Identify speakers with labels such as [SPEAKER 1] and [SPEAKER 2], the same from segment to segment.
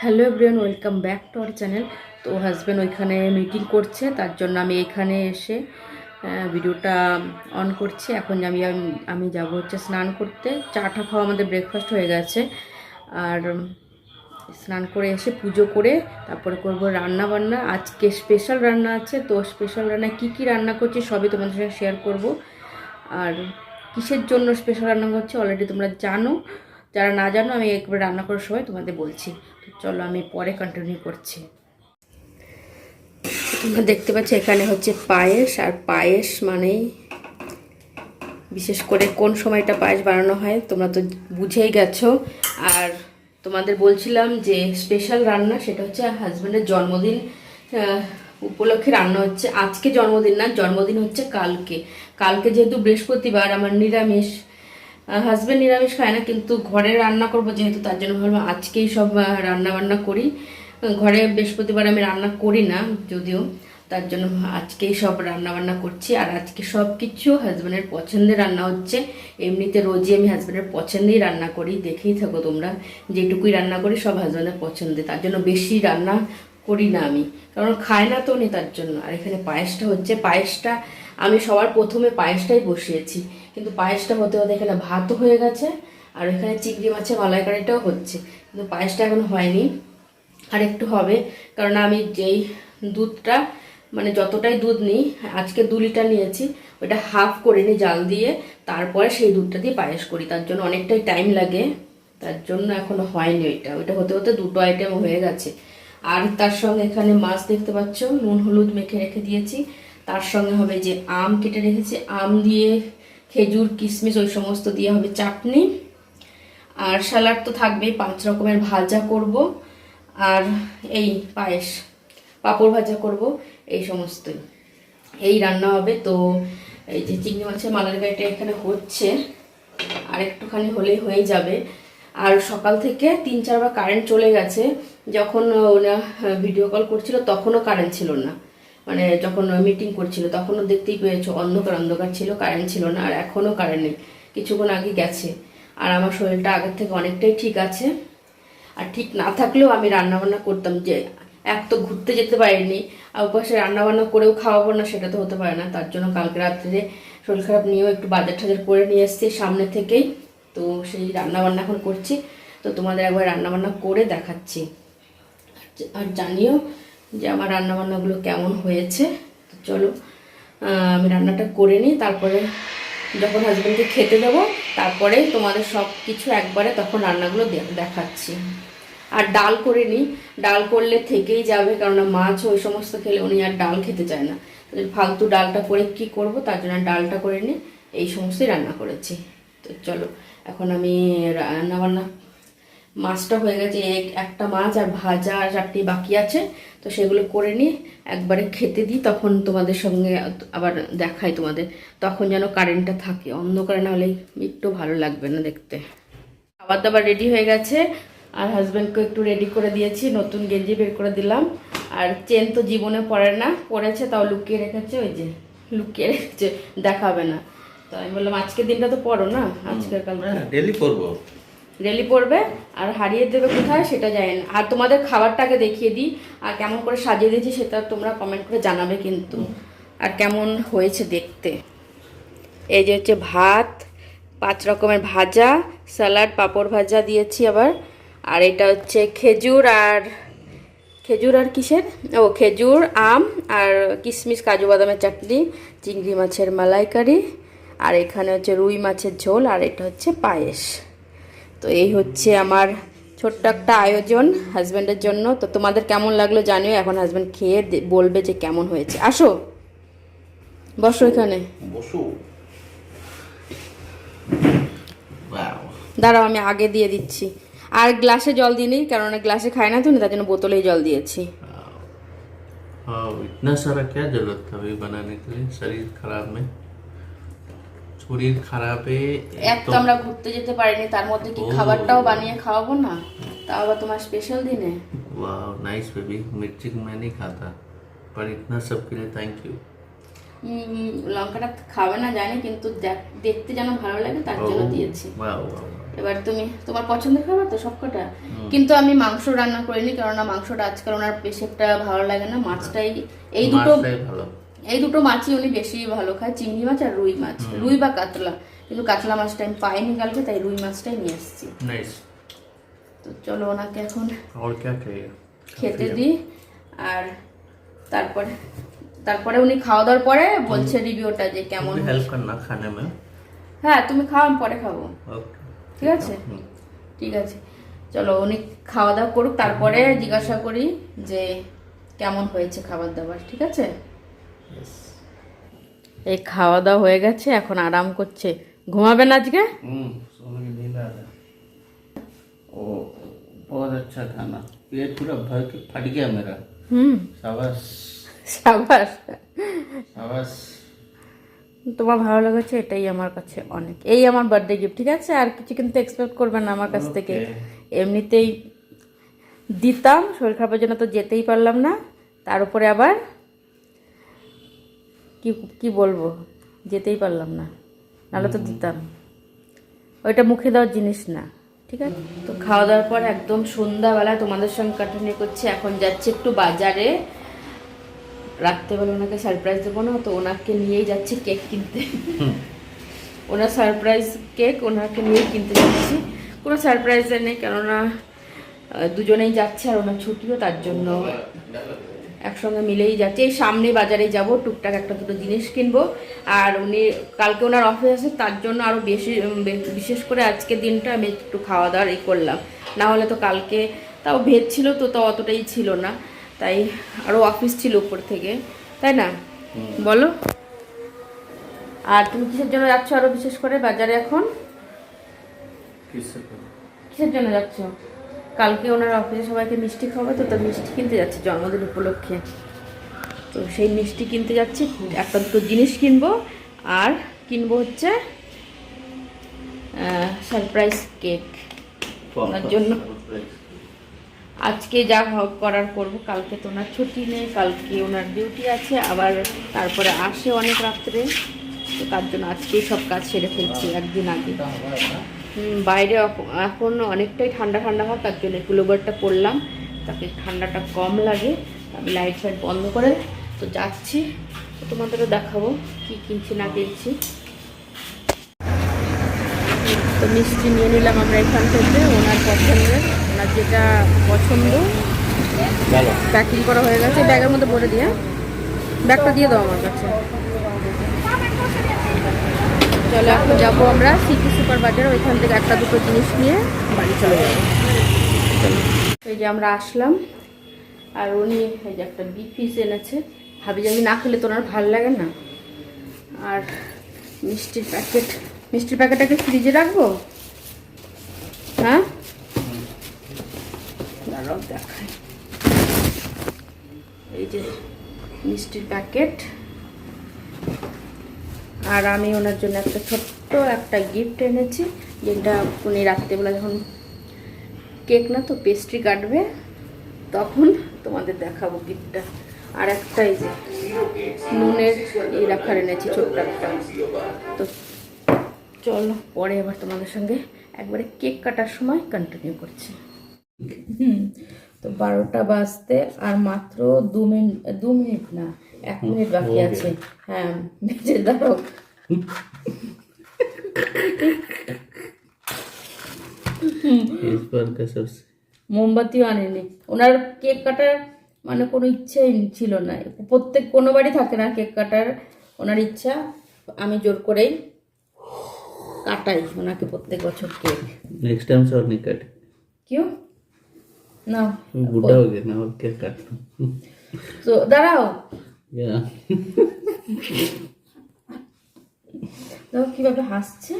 [SPEAKER 1] Hello everyone, welcome back to our channel. তো husband ওইখানে meeting করছে, তার জন্য আমি এখানে এসে ভিডিওটা অন করছি। এখন আমি আমি যাব হচ্ছে স্নান করতে। চাটা খাওয়া আমাদের ব্রেকফাস্ট হয়ে গেছে। আর স্নান করে এসে পুজো করে তারপরে করব রান্না বান্না আজকে স্পেশাল রান্না আছে, তো স্পেশাল রান্না কি কি রান্না করছি সবই তোমাদের সাথে শেয়ার করব। আর কিসের জন্য স্পেশাল রান্না করছি অলরেডি তোমরা জানো। যারা না জানো, আমি একবার রান্না করার সময় তোমাদের বলছি। তো চলো আমি পরে কন্টিনিউ করছি। তোমরা দেখতে পাচ্ছ এখানে হচ্ছে পায়েস, আর পায়েস মানেই বিশেষ করে কোন সময়টা পায়েস বানানো হয়, তোমরা তো বুঝেই গেছো। আর তোমাদের বলছিলাম যে স্পেশাল রান্না সেটা হচ্ছে হাজব্যান্ডের জন্মদিন উপলক্ষে রান্না হচ্ছে। আজকে জন্মদিন না, জন্মদিন হচ্ছে কালকে। কালকে যেহেতু বৃহস্পতিবার, আমার নিরামিষ হাজব্যান্ড নিরামিষ খায় না, কিন্তু ঘরে রান্না করব যেহেতু, তার জন্য ভাবলাম আজকেই সব রান্না বান্না করি। ঘরে বৃহস্পতিবার আমি রান্না করি না, যদিও, তার জন্য আজকেই সব রান্না বান্না করছি। আর আজকে সব কিছু হাজব্যান্ডের পছন্দের রান্না হচ্ছে। এমনিতে রোজই আমি হাজব্যান্ডের পছন্দেই রান্না করি, দেখেই থাকো তোমরা। যেটুকুই রান্না করি, সব হাজব্যান্ডের পছন্দে। তার জন্য বেশি রান্না করি না আমি। কারণ খায় না তো উনি তার জন্য। আর এখানে পায়েসটা হচ্ছে, পায়েসটা আমি সবার প্রথমে পায়েসটাই বসিয়েছি। কিন্তু পায়েসটা হতে হতে এখানে ভাতও হয়ে গেছে, আর এখানে চিংড়ি মাছের মালাইকারিটাও হচ্ছে। কিন্তু পায়েসটা এখন হয়নি। আর একটু হবে, কারণ আমি যেই দুধটা মানে যতটাই দুধ নিই, আজকে দু লিটার নিয়েছি ওটা হাফ করে নিই জাল দিয়ে, তারপরে সেই দুধটা দিয়ে পায়েস করি। তার জন্য অনেকটাই টাইম লাগে, তার জন্য এখনও হয়নি ওইটা। ওইটা হতে হতে দুটো আইটেম হয়ে গেছে। আর তার সঙ্গে এখানে মাছ দেখতে পাচ্ছ, নুন হলুদ মেখে রেখে দিয়েছি। তার সঙ্গে হবে যে আম কেটে রেখেছি। আম দিয়ে খেজুর কিশমিশ ওই সমস্ত দিয়ে হবে চাটনি। আর স্যালাড তো থাকবেই, পাঁচ রকমের ভাজা করব। আর এই পায়েস, পাঁপড় ভাজা করব, এই সমস্তই। এই রান্না হবে। তো এই যে চিংড়ি মাছের মালাইকারিটা এখানে হচ্ছে। আর একটুখানি হলেই হয়ে যাবে। আর সকাল থেকে তিন চারবার কারেন্ট চলে গেছে। যখন ওরা ভিডিও কল করছিল, তখনও কারেন্ট ছিল না। মানে যখন মিটিং করছিল, তখনও দেখতেই পেয়েছ অন্ধকার অন্ধকার ছিল কারেন্ট ছিল না, আর এখনও কারেন্ট নেই। কিছুক্ষণ আগে গেছে। আর আমার শরীরটা আগের থেকে অনেকটাই ঠিক আছে। আর ঠিক না থাকলেও আমি রান্নাবান্না করতাম যে, এক তো ঘুরতে যেতে পারিনি, আর উপাসে রান্নাবান্না করেও খাওয়াবো না, সেটা তো হতে পারে না। তার জন্য কালকে রাত্রে শরীর খারাপ নিয়েও একটু বাজার টাজার করে নিয়ে এসেছি সামনে থেকেই। তো সেই রান্নাবান্না এখন করছি। তো তোমাদের একবার রান্নাবান্না করে দেখাচ্ছি। আর জানিও যে আমার রান্নাবান্নাগুলো কেমন হয়েছে চলো আমি রান্নাটা করে নিই, তারপরে যখন হাজব্যান্ডকে খেতে দেবো, তারপরে তোমাদের সব কিছু একবারে তখন রান্নাগুলো দেখাচ্ছি। আর ডাল করে নিই, ডাল করলে থেকেই যাবে কারণ মাছ ওই সমস্ত খেলে উনি আর ডাল খেতে চায় না। ফালতু ডালটা করে কি করব, তার জন্য ডালটা করে নিই, এই সমস্তই রান্না করেছি। তো চলো, এখন আমি রান্না বান্না মাছটা হয়ে গেছে এক- একটা মাছ আর ভাজা আর চারটি বাকি আছে। তো সেগুলো করে নিয়ে একবারে খেতে দিই তখন তোমাদের সঙ্গে আবার দেখাই তোমাদের। তখন যেন কারেন্টটা থাকে অন্ধকারে না হলে একটু ভালো লাগবে না দেখতে। খাবার দাবার রেডি হয়ে গেছে আর হাজব্যান্ডকে একটু রেডি করে দিয়েছি নতুন গেঞ্জি বের করে দিলাম। আর চেন তো জীবনে পড়ে না পড়েছে তাও লুকিয়ে রেখেছে ওই যে লুকিয়ে রেখেছে দেখাবে না। তো আমি বললাম আজকের দিনটা তো পড়ো না আজকের কাল
[SPEAKER 2] ডেলি করব
[SPEAKER 1] রেলি পড়বে, আর হারিয়ে দেবে কোথায় সেটা জানি না। আর তোমাদের খাবারটাকে দেখিয়ে দিই, আর কেমন করে সাজিয়ে দিয়েছি সেটা তোমরা কমেন্ট করে জানাবে কিন্তু। আর কেমন হয়েছে দেখতে। এই যে হচ্ছে ভাত, পাঁচ রকমের ভাজা, স্যালাড, পাঁপড় ভাজা দিয়েছি আবার। আর এটা হচ্ছে খেজুর আর খেজুর আর কিসের? ও, খেজুর, আম আর কিশমিশ, কাজু বাদামের চাটনি, চিংড়ি মাছের মালাইকারি। আর এখানে হচ্ছে রুই মাছের ঝোল, আর এটা হচ্ছে পায়েস। তো এই হচ্ছে আমার ছোট্ট একটা আয়োজন হাজব্যান্ডের জন্য তো তোমাদের কেমন লাগলো জানিও এখন হাজব্যান্ড খেয়ে দে- বলবে যে কেমন হয়েছে আসো বসো এখানে
[SPEAKER 2] বসু Wow.
[SPEAKER 1] দাঁড়াও আমি আগে দিয়ে দিচ্ছি আর গ্লাসে জল দিইনি কারণ গ্লাসে খায় না তো না, তার জন্য বোতলেই জল দিয়েছি
[SPEAKER 2] हाँ इतना सारा क्या जरूरत था अभी बनाने के लिए शरीर खराब में শরীর খারাপে
[SPEAKER 1] এক তো আমরা ঘুরতে যেতে পারিনি তার মধ্যে কি
[SPEAKER 2] ও।
[SPEAKER 1] খাবারটাও বানিয়ে খাওয়াবো না তাও আবার তোমার স্পেশাল দিনে
[SPEAKER 2] वाह नाइस बेबी मिर्ची मैं नहीं खाता पर इतना सब के लिए थैंक यू
[SPEAKER 1] উম, লঙ্কাটা খাবে না জানি কিন্তু দেখ- দেখতে যেন ভালো লাগে তার জন্য দিয়েছি
[SPEAKER 2] वाह वाह
[SPEAKER 1] এবার তুমি তোমার পছন্দের খাবার তো সবকটা কিন্তু আমি মাংস রান্না করিনি কেননা মাংসটা আজকাল ওনার বেশি একটা ভালো লাগে না মাছটাই এই দুটো
[SPEAKER 2] মাছটাই ভালো
[SPEAKER 1] এই দুটো মাছই উনি বেশি ভালো খায় চিংড়ি মাছ আর রুই মাছ। রুই বা কাতলা। কিন্তু কাতলা মাছটা আমি পাইনি কালকে তাই রুই মাছটাই নিয়ে এসেছি। তো চলো ওনাকে এখন খেতে দিই। আর তারপরে তারপরে উনি খাওয়া দাওয়ার পরে বলছে রিভিউটা যে কেমন
[SPEAKER 2] হেল্প কর না মে
[SPEAKER 1] হ্যাঁ তুমি খাও আমি পরে খাব। ঠিক আছে? ঠিক আছে। চলো উনি খাওয়া দাওয়া করুক তারপরে জিজ্ঞাসা করি যে কেমন হয়েছে খাবার দাবার ঠিক আছে? এই খাওয়া দাওয়া হয়ে গেছে এখন আরাম করছে ঘুমাবেন আজকে
[SPEAKER 2] हम्म सोने की नींद आ रहा है ओ बहुत अच्छा खाना पेट पूरा भर के फट गया मेरा
[SPEAKER 1] হুম
[SPEAKER 2] शाबाश
[SPEAKER 1] সাবাস
[SPEAKER 2] शाबाश
[SPEAKER 1] তোমার ভালো লেগেছে এটাই আমার কাছে অনেক এই আমার বার্থডে গিফট ঠিক আছে আর কিছু কিন্তু এক্সপেক্ট করবে না আমার কাছ থেকে এমনিতেই দিতাম শরীর খারাপের জন্য তো যেতেই পারলাম না তার উপরে আবার কি কি বলব? যেতেই পারলাম না। নাহলে তো দিতাম। ওইটা মুখে দেওয়ার জিনিস না ঠিক আছে? তো খাওয়া দাওয়ার পর একদম সন্ধ্যাবেলা তোমাদের সঙ্গে কাটানি করছি। এখন যাচ্ছি একটু বাজারে। রাত্রেবেলা ওনাকে সারপ্রাইজ দেবো না তো ওনাকে নিয়েই যাচ্ছি কেক কিনতে। ওনার সারপ্রাইজ কেক ওনাকে নিয়েই কিনতে যাচ্ছি। কোনো সারপ্রাইজ নেই কেননা দুজনেই যাচ্ছে আর ওনার ছুটিও তার জন্য একসঙ্গে মিলেই যাচ্ছে। এই সামনে বাজারে যাব টুকটাক একটা দুটো জিনিস কিনবো। আর উনি কালকে ওনার অফিস আছে তার জন্য আরও বেশি বিশেষ করে আজকে দিনটা আমি একটু খাওয়া দাওয়ার এই করলাম। না হলে তো কালকে তাও ভেদ ছিল তো তো অতটাই ছিল না। তাই আরও অফিস ছিল উপর থেকে। তাই না? বলো। আর তুমি কিসের জন্য যাচ্ছ আরও বিশেষ করে বাজারে এখন? কিসের জন্য যাচ্ছ? কালকে ওনার অফিসে সবাইকে মিষ্টি খাওয়াবে তো তার মিষ্টি কিনতে যাচ্ছি জন্মদিন উপলক্ষে। তো সেই মিষ্টি কিনতে যাচ্ছি একটা দুটো জিনিস কিনবো আর কিনবো হচ্ছে সারপ্রাইজ কেক ওনার জন্য। আজকে যা হোক করার করব কালকে তো ওনার ছুটি নেই কালকে ওনার ডিউটি আছে আবার তারপরে আসে অনেক রাত্রে তো তার জন্য আজকেই সব কাজ সেরে ফেলছি একদিন আগে। বাইরে এখন অনেকটাই ঠান্ডা ঠান্ডা হয় তার জন্য কুলোবারটা পরলাম। তাকে ঠান্ডাটা কম লাগে আমি লাইট ফাইট বন্ধ করে তো যাচ্ছি তো তোমাদেরও দেখাবো কি কিনছি না কিনছি। তো মিষ্টি নিয়ে নিলাম আমরা এখান থেকে ওনার পছন্দের ওনার যেটা পছন্দ প্যাকিং করা হয়ে গেছে ব্যাগের মধ্যে ভরে দিয়ে। ব্যাগটা দিয়ে দাও আমার কাছে। চলো এখন যাব আমরা সিটি সুপার বাজার ওইখান থেকে একটা দুটো জিনিস নিয়ে বাড়ি চলে যাব। এই যে আমরা আসলাম, আর উনি এই যে একটা বি পিস এনেছে। ভাবি যে না খেলে তো ওনার ভালো লাগে না। আর মিষ্টির প্যাকেট, মিষ্টির প্যাকেটটাকে ফ্রিজে রাখব? হ্যাঁ? দাঁড়াও, দেখাই। এই যে মিষ্টির প্যাকেট। আর আমি ওনার জন্য একটা ছোট্ট একটা গিফট এনেছি, যেটা উনি রাত্রেবেলা যখন কেক না তো পেস্ট্রি কাটবে, তখন তোমাদের দেখাবো গিফটটা আর একটা এই যে নুনের এই রাখার এনেছি, ছোট্ট একটা। তো চলো, পরে আবার তোমাদের সঙ্গে একবারে কেক কাটার সময় কন্টিনিউ করছি। হুম, তো বারোটা বাজতে আর মাত্র দু মিনিট দু মিনিট না এক মিনিট বাকি আছে? হ্যাঁ বেঁচে
[SPEAKER 2] দাঁড়াও।
[SPEAKER 1] মোমবাতিও আনেনি। ওনার কেক কাটার মানে কোনো ইচ্ছাই ছিল না। প্রত্যেক কোনো বাড়ি থাকে না কেক কাটার। ওনার ইচ্ছা আমি জোর করেই কাটাই ওনাকে প্রত্যেক বছর কেক।
[SPEAKER 2] নেক্সট টাইম সর নি কাট।
[SPEAKER 1] কিউ না।
[SPEAKER 2] বুড়া হয়ে গেল না কেক কাট
[SPEAKER 1] তো দাঁড়াও। কীভাবে হাসছে।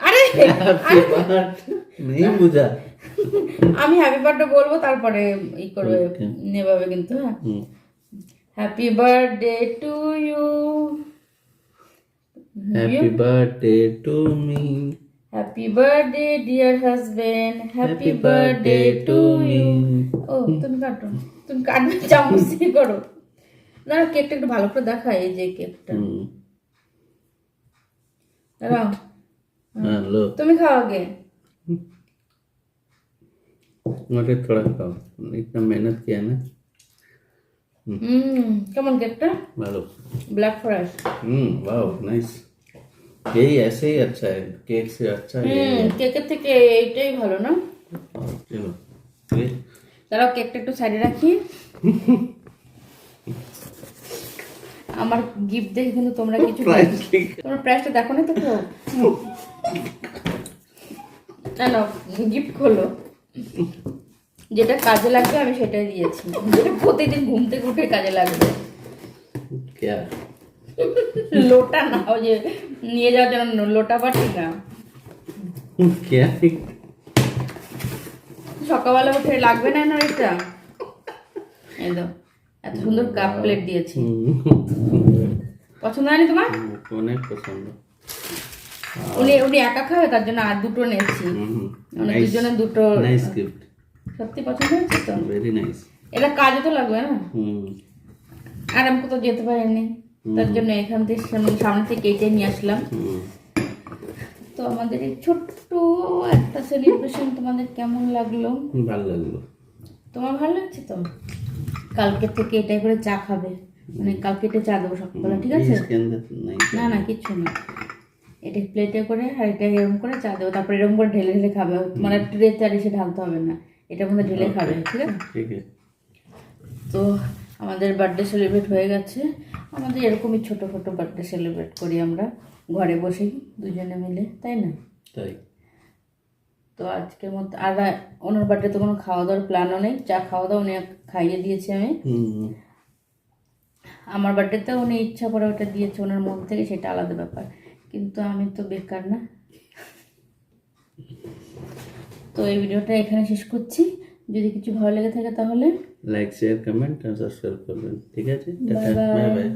[SPEAKER 1] আরে আমি হ্যাপি বার্থডে বলব তারপরে ই করবে নেভাবে কিন্তু হ্যাঁ। Happy birthday to you
[SPEAKER 2] happy birthday to me
[SPEAKER 1] happy birthday dear husband happy birthday to you ও তুমি কাটো তুমি কাটবে চামচ করো। দাঁড়াও কেকটা একটু ভালো করে দেখা এই যে কেকটা
[SPEAKER 2] हम्म
[SPEAKER 1] দাঁড়াও
[SPEAKER 2] हाँ लो
[SPEAKER 1] তুমি খাও আগে
[SPEAKER 2] मुझे थोड़ा खाओ इतना मेहनत किया ना
[SPEAKER 1] হুম কেমন কেকটা
[SPEAKER 2] भालो
[SPEAKER 1] black forest
[SPEAKER 2] hmm wow nice यही ऐसे ही अच्छा है केक से अच्छा है
[SPEAKER 1] হুম কেকের থেকে এইটাই ভালো না
[SPEAKER 2] और चलो ये
[SPEAKER 1] দাঁড়াও কেকটা একটু সাইডে রাখি আমার গিফট দেখে কিন্তু তোমরা কিছু তোমরা প্রাইসটা দেখো না তো না গিফট খোলো। যেটা কাজে লাগবে আমি সেটাই দিয়েছি। যেটা প্রতিদিন ঘুম থেকে উঠে কাজে লাগবে। লোটা না ওই যে নিয়ে যাওয়ার জন্য লোটা বাটি না। সকালবেলা উঠে লাগবে না না এটা এই এত সুন্দর কাপ প্লেট দিয়েছি। পছন্দ হয়নি তোমার?
[SPEAKER 2] অনেক পছন্দ।
[SPEAKER 1] উনি উনি একা খাবে তার জন্য আর দুটো নিয়েছি। মানে দুজনে দুটো
[SPEAKER 2] নাইস গিফট
[SPEAKER 1] সত্যি পছন্দ হয়েছে তো?
[SPEAKER 2] ভেরি নাইস
[SPEAKER 1] এটা কাজে তো লাগবে না? আর আমি কোথাও যেতে পারিনি। তার জন্য এখান থেকে সামনে সামনে থেকে কেটে নিয়ে আসলাম। তো আমাদের এই ছোট্ট একটা সেলিব্রেশন তোমাদের কেমন লাগল?
[SPEAKER 2] ভালো লাগল।
[SPEAKER 1] তোমার ভালো লাগছে তো? কালকে থেকে এটাই করে চা খাবে। মানে কালকে এটা চা দেবো সকালবেলা ঠিক আছে? না না কিচ্ছু না। এটা প্লেটে করে আর এটা এরকম করে চা দেবো তারপরে এরকম করে ঢেলে ঢেলে খাবে। মানে ট্রেতে আর এসে ঢালতে হবে না। এটা মধ্যে ঢেলে খাবে ঠিক আছে? তো আমাদের বার্থডে সেলিব্রেট হয়ে গেছে। আমাদের এরকমই ছোটো ছোটো বার্থডে সেলিব্রেট করি আমরা। ঘরে বসেই দুজনে মিলে তাই না?
[SPEAKER 2] তাই।
[SPEAKER 1] তো আজকের মতো আর ওনার বার্থডে তো কোনো খাওয়া দাওয়ার প্ল্যানও নেই। চা খাওয়া দাওয়া উনি খাইয়ে দিয়েছি আমি। আমার বার্থডেতে উনি ইচ্ছা করে ওটা দিয়েছে ওনার মন থেকে সেটা আলাদা ব্যাপার। কিন্তু আমি তো বেকার না। তো এই ভিডিওটা এখানে শেষ করছি। যদি কিছু ভালো লেগে থাকে তাহলে
[SPEAKER 2] লাইক শেয়ার কমেন্ট আর সাবস্ক্রাইব করবেন। ঠিক আছে. Bye bye